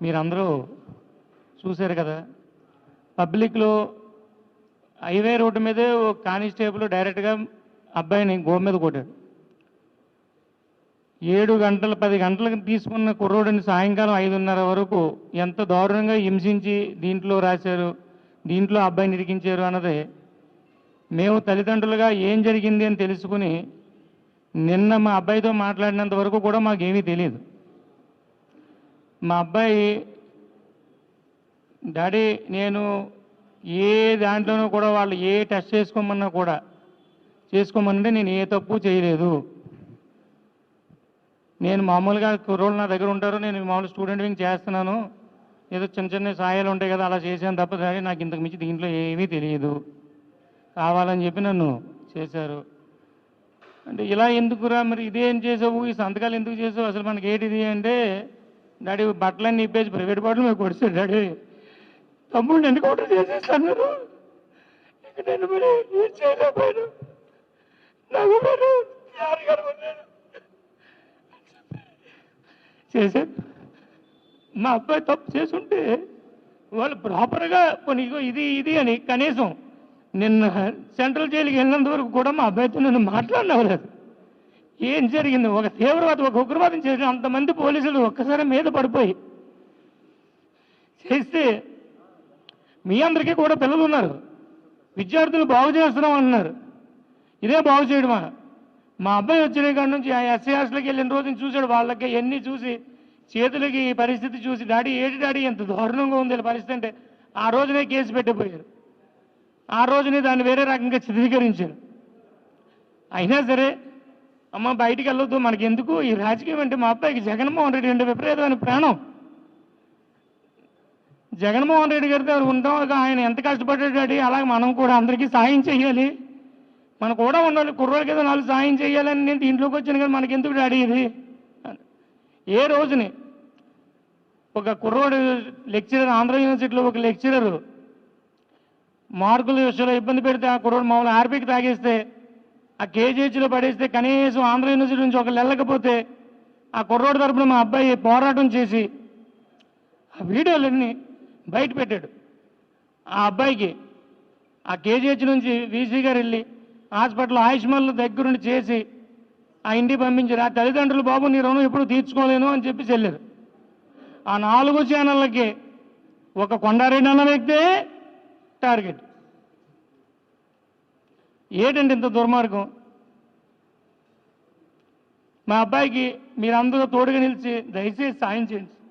మీరందరూ చూశారు కదా పబ్లిక్లో హైవే రోడ్డు మీదే ఒక కానిస్టేబుల్ డైరెక్ట్గా అబ్బాయిని గో మీద కొట్టాడు. ఏడు గంటలు పది గంటలకు తీసుకున్న కుర్రోడిని సాయంకాలం ఐదున్నర వరకు ఎంత దారుణంగా హింసించి దీంట్లో రాశారు దీంట్లో అబ్బాయిని ఇరికించారు అన్నది మేము తల్లిదండ్రులుగా ఏం జరిగింది అని తెలుసుకుని నిన్న మా అబ్బాయితో మాట్లాడినంత వరకు కూడా మాకేమీ తెలియదు. మా అబ్బాయి డాడీ నేను ఏ దాంట్లోనూ కూడా వాళ్ళు ఏ టెస్ట్ చేసుకోమన్నా కూడా చేసుకోమంటే నేను ఏ తప్పు చేయలేదు. నేను మామూలుగా కుర్రోళ్ళు నా దగ్గర ఉంటారు నేను మామూలు స్టూడెంట్ వింగ్ చేస్తున్నాను. ఏదో చిన్న చిన్న సాయాలు ఉంటాయి కదా అలా చేశాను తప్ప డాడీ నాకు ఇంతకు మించి దీంట్లో ఏమీ తెలియదు. కావాలని చెప్పి నన్ను చేశారు. అంటే ఇలా ఎందుకురా మరి ఇదేం చేసావు? ఈ సంతకాలు ఎందుకు చేసావు? అసలు మనకి ఏంటిది అంటే డాడీ బట్టలన్నీ ఇప్పేసి ప్రైవేట్ బట్టలు మేము కొడుతుంది డాడీ. తమ్ముడు ఎందుకు ఆర్డర్ చేసేస్తున్నారు ఇక నేను మరి ఏం చేయలేకపోయాను. నాకు మరి యారు కనుగొన్నాను చేసే మా అబ్బాయి తప్పు చేసుంటే వాళ్ళు ప్రాపర్గా కొన్ని ఇది ఇది అని కనీసం నిన్న సెంట్రల్ జైలుకి వెళ్ళినంత వరకు కూడా మా అబ్బాయితో నేను మాట్లాడినవ్వలేదు. ఏం జరిగింది? ఒక తీవ్రవాదం ఒక ఉగ్రవాదం చేసిన అంతమంది పోలీసులు ఒక్కసారి మీద పడిపోయి చేస్తే మీ అందరికీ కూడా పిల్లలు ఉన్నారు. విద్యార్థులు బాగు చేస్తున్నాం అంటున్నారు ఇదే బాగు చేయడమా? మా అబ్బాయి వచ్చిన కాడి నుంచి ఆ ఎస్సీ హాస్టల్కి వెళ్ళిన రోజున చూశాడు. వాళ్ళకి ఎన్ని చూసి చేతులకి ఈ పరిస్థితి చూసి డాడీ ఏటి డాడీ ఎంత దారుణంగా ఉంది పరిస్థితి? అంటే ఆ రోజునే కేసు పెట్టిపోయారు. ఆ రోజునే దాన్ని వేరే రకంగా చిత్రీకరించారు. అయినా సరే అమ్మ బయటికి వెళ్ళొద్దు. మనకెందుకు? ఈ రాజకీయం అంటే మా అబ్బాయికి జగన్మోహన్ రెడ్డి అంటే విపరీతమైన ప్రాణం. జగన్మోహన్ రెడ్డి గారితో ఉంటాం ఇక ఆయన ఎంత కష్టపడ్డాడు? అలాగే మనం కూడా అందరికీ సాయం చేయాలి. మనం కూడా ఉండాలి. కుర్రోళ్ళకి ఏదో నాలుగు సాయం చేయాలని నేను దీంట్లోకి వచ్చాను కానీ మనకెందుకు డాడీ ఇది? ఏ రోజుని? ఒక కుర్రోడు లెక్చరర్ ఆంధ్ర యూనివర్సిటీలో ఒక లెక్చరర్ మార్కుల విషయంలో ఇబ్బంది పెడితే ఆ కుర్రోడు మామూలు ఆర్పీకి తాగేస్తే ఆ కేజీహెచ్లో పడేస్తే కనీసం ఆంధ్ర యూనివర్సిటీ నుంచి ఒకళ్ళు వెళ్ళకపోతే ఆ కుర్రోడు తరపున మా అబ్బాయి పోరాటం చేసి ఆ వీడియోలన్నీ బయట పెట్టాడు. ఆ అబ్బాయికి ఆ కేజీహెచ్ నుంచి వీసీ గారు వెళ్ళి హాస్పిటల్ ఆయుష్మాన్ల దగ్గరుండి చేసి ఆ ఇంటికి పంపించారు. ఆ తల్లిదండ్రులు బాబు నీ రుణం ఎప్పుడు తీర్చుకోలేను అని చెప్పి చెల్లారు ఆ నాలుగు ఛానళ్ళకి ఒక కొండారెడ్డి అన్న వ్యక్తే టార్గెట్. ఏంటంటే ఇంత దుర్మార్గం? మా అబ్బాయికి మీరందరూ తోడుగా నిలిచి దయచేసి సాయం చేయండి.